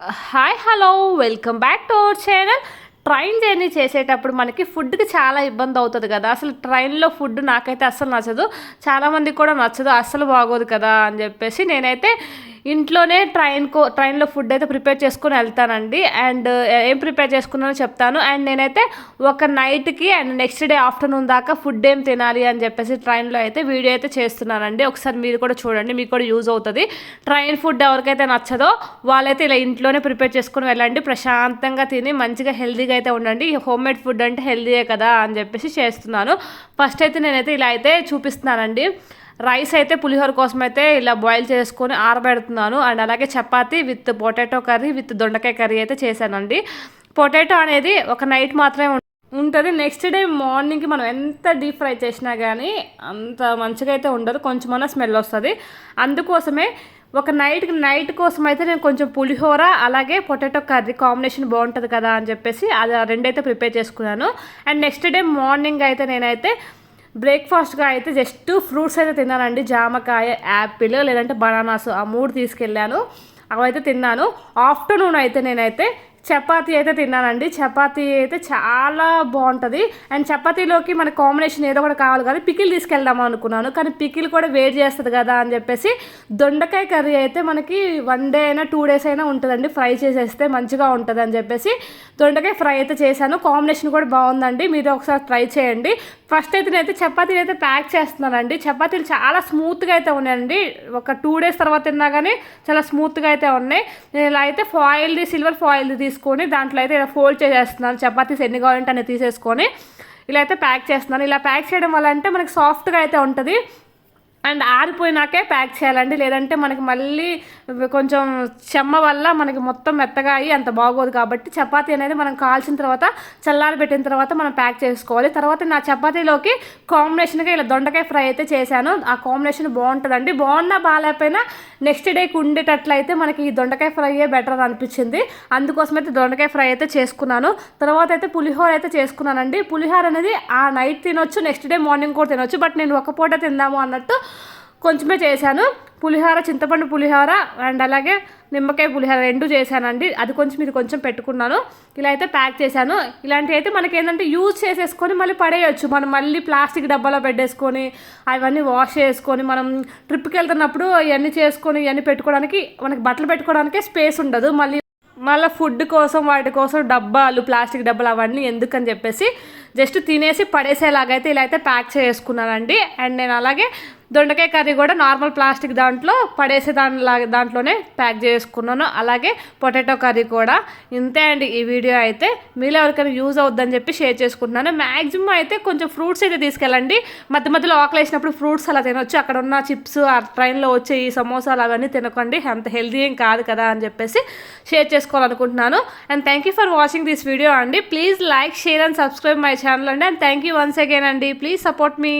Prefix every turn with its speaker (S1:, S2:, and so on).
S1: Hi hello welcome back to our channel. Train journey చేసేటప్పుడు మనకి ఫుడ్కి చాలా ఇబ్బంది అవుతుంది కదా. అసలు ట్రైన్లో ఫుడ్ నాకైతే అస్సలు నచ్చదు. చాలామందికి కూడా నచ్చదు అస్సలు బాగోదు కదా అని చెప్పేసి నేనైతే ఇంట్లోనే ట్రైన్ కో ట్రైన్లో ఫుడ్ అయితే ప్రిపేర్ చేసుకుని వెళ్తానండి. అండ్ ఏం ప్రిపేర్ చేసుకున్నానో చెప్తాను. అండ్ నేనైతే ఒక నైట్కి అండ్ నెక్స్ట్ డే ఆఫ్టర్నూన్ దాకా ఫుడ్ ఏం తినాలి అని చెప్పేసి ట్రైన్లో అయితే వీడియో అయితే చేస్తున్నానండి. ఒకసారి మీరు కూడా చూడండి మీకు కూడా యూజ్ అవుతుంది. ట్రైన్ ఫుడ్ ఎవరికైతే నచ్చదో వాళ్ళైతే ఇలా ఇంట్లోనే ప్రిపేర్ చేసుకుని వెళ్ళండి. ప్రశాంతంగా తిని మంచిగా హెల్దీగా అయితే ఉండండి. హోమ్ మేడ్ ఫుడ్ అంటే హెల్దీయే కదా అని చెప్పేసి చేస్తున్నాను. ఫస్ట్ అయితే నేనైతే ఇలా అయితే చూపిస్తున్నానండి. రైస్ అయితే పులిహోర కోసం అయితే ఇలా బాయిల్ చేసుకొని ఆరబెడుతున్నాను. అండ్ అలాగే chapati with potato curry with దొండకాయ కర్రీ అయితే చేశానండి. పొటాటో అనేది ఒక నైట్ మాత్రమే ఉంటుంది. నెక్స్ట్ డే మార్నింగ్కి మనం ఎంత డీప్ ఫ్రై చేసినా కానీ అంత మంచిగా అయితే ఉండదు. కొంచెమన్నా స్మెల్ వస్తుంది. అందుకోసమే ఒక నైట్కి నైట్ కోసం అయితే నేను కొంచెం పులిహోర అలాగే పొటాటో కర్రీ కాంబినేషన్ బాగుంటుంది కదా అని చెప్పేసి అది రెండైతే ప్రిపేర్ చేసుకున్నాను. అండ్ నెక్స్ట్ డే మార్నింగ్ అయితే నేనైతే బ్రేక్ఫాస్ట్గా అయితే జస్ట్ ఫ్రూట్స్ అయితే తిన్నానండి. జామకాయ యాపిల్ లేదంటే బనానాస్ ఆ మూడు తీసుకెళ్ళాను. అవైతే తిన్నాను. ఆఫ్టర్నూన్ అయితే నేనైతే చపాతీ అయితే తిన్నానండి. చపాతీ అయితే చాలా బాగుంటుంది. అండ్ చపాతీలోకి మన కాంబినేషన్ ఏదో ఒకటి కావాలి కానీ పికిల్ తీసుకెళ్దాం అనుకున్నాను. కానీ పికిల్ కూడా వేడి చేస్తుంది కదా అని చెప్పేసి దొండకాయ కర్రీ అయితే మనకి వన్ డే అయినా టూ డేస్ అయినా ఉంటుందండి. ఫ్రై చేసేస్తే మంచిగా ఉంటుంది అని చెప్పేసి దొండకాయ ఫ్రై అయితే చేశాను. కాంబినేషన్ కూడా బాగుందండి. మీరు ఒకసారి ట్రై చేయండి. ఫస్ట్ అయితే నేనైతే చపాతీలు అయితే ప్యాక్ చేస్తున్నానండి. చపాతీలు చాలా స్మూత్గా అయితే ఉన్నాయండి. ఒక టూ డేస్ తర్వాత తిన్నా కానీ చాలా స్మూత్గా అయితే ఉన్నాయి. నేను ఇలా అయితే ఫాయిల్ది సిల్వర్ ఫాయిల్ది తీసుకొని దాంట్లో అయితే ఇలా ఫోల్డ్ చేసేస్తున్నాను. చపాతీస్ ఎన్ని కావాలంటే అన్ని తీసేసుకొని ఇలా అయితే ప్యాక్ చేస్తున్నాను. ఇలా ప్యాక్ చేయడం వల్ల అంటే మనకి సాఫ్ట్గా అయితే ఉంటుంది. అండ్ ఆరిపోయినాకే ప్యాక్ చేయాలండి. లేదంటే మనకి మళ్ళీ కొంచెం చెమ్మ వల్ల మనకి మొత్తం మెత్తగా అయ్యి అంత బాగోదు కాబట్టి చపాతీ అనేది మనం కాల్చిన తర్వాత చల్లారి పెట్టిన తర్వాత మనం ప్యాక్ చేసుకోవాలి. తర్వాత నా చపాతీలోకి కాంబినేషన్గా ఇలా దొండకాయ ఫ్రై అయితే చేశాను. ఆ కాంబినేషన్ బాగుంటుందండి. బాగున్నా బాగాలేకపోయినా నెక్స్ట్ డేకి ఉండేటట్లయితే మనకి ఈ దొండకాయ ఫ్రైయే బెటర్ అనిపించింది. అందుకోసం అయితే దొండకాయ ఫ్రై అయితే చేసుకున్నాను. తర్వాత అయితే పులిహోర అయితే చేసుకున్నానండి. పులిహోర అనేది ఆ నైట్ తినొచ్చు నెక్స్ట్ డే మార్నింగ్ కూడా తినొచ్చు. బట్ నేను ఒక పూట తిందాము అన్నట్టు కొంచెమే చేశాను. పులిహోర చింతపండు పులిహోర అండ్ అలాగే నిమ్మకాయ పులిహోర రెండు చేశానండి. అది కొంచెం ఇది కొంచెం పెట్టుకున్నాను. ఇలా అయితే ప్యాక్ చేశాను. ఇలాంటివి అయితే మనకి ఏంటంటే యూజ్ చేసేసుకొని మళ్ళీ పడేయచ్చు. మనం మళ్ళీ ప్లాస్టిక్ డబ్బాలో పెట్టేసుకొని అవన్నీ వాష్ చేసుకొని మనం ట్రిప్కి వెళ్తున్నప్పుడు ఇవన్నీ చేసుకొని ఇవన్నీ పెట్టుకోవడానికి మనకి బట్టలు పెట్టుకోవడానికే స్పేస్ ఉండదు. మళ్ళీ మళ్ళీ ఫుడ్ కోసం వాటి కోసం డబ్బాలు ప్లాస్టిక్ డబ్బాలు అవన్నీ ఎందుకని చెప్పేసి జస్ట్ తినేసి పడేసేలాగైతే ఇలా అయితే ప్యాక్ చేసుకున్నానండి. అండ్ నేను అలాగే దొండకాయ కర్రీ కూడా నార్మల్ ప్లాస్టిక్ దాంట్లో పడేసే దానిలా దాంట్లోనే ప్యాక్ చేసుకున్నాను. అలాగే పొటాటో కర్రీ కూడా. ఇంతే అండి ఈ వీడియో అయితే. మీలో ఎవరికైనా యూజ్ అవుద్దని చెప్పి షేర్ చేసుకుంటున్నాను. మ్యాక్సిమం అయితే కొంచెం ఫ్రూట్స్ అయితే తీసుకెళ్ళండి. మధ్య మధ్యలో ఆకలి వేసినప్పుడు ఫ్రూట్స్ అలా తినొచ్చు. అక్కడ ఉన్న చిప్స్ ఆ ట్రైన్లో వచ్చే ఈ సమోసాలు అవన్నీ తినకండి. అంత హెల్దీ ఏం కాదు కదా అని చెప్పేసి షేర్ చేసుకోవాలనుకుంటున్నాను. And thank you for watching this video అండి. Please like share and subscribe my channel అండి. And thank you once again అండి. Please support me.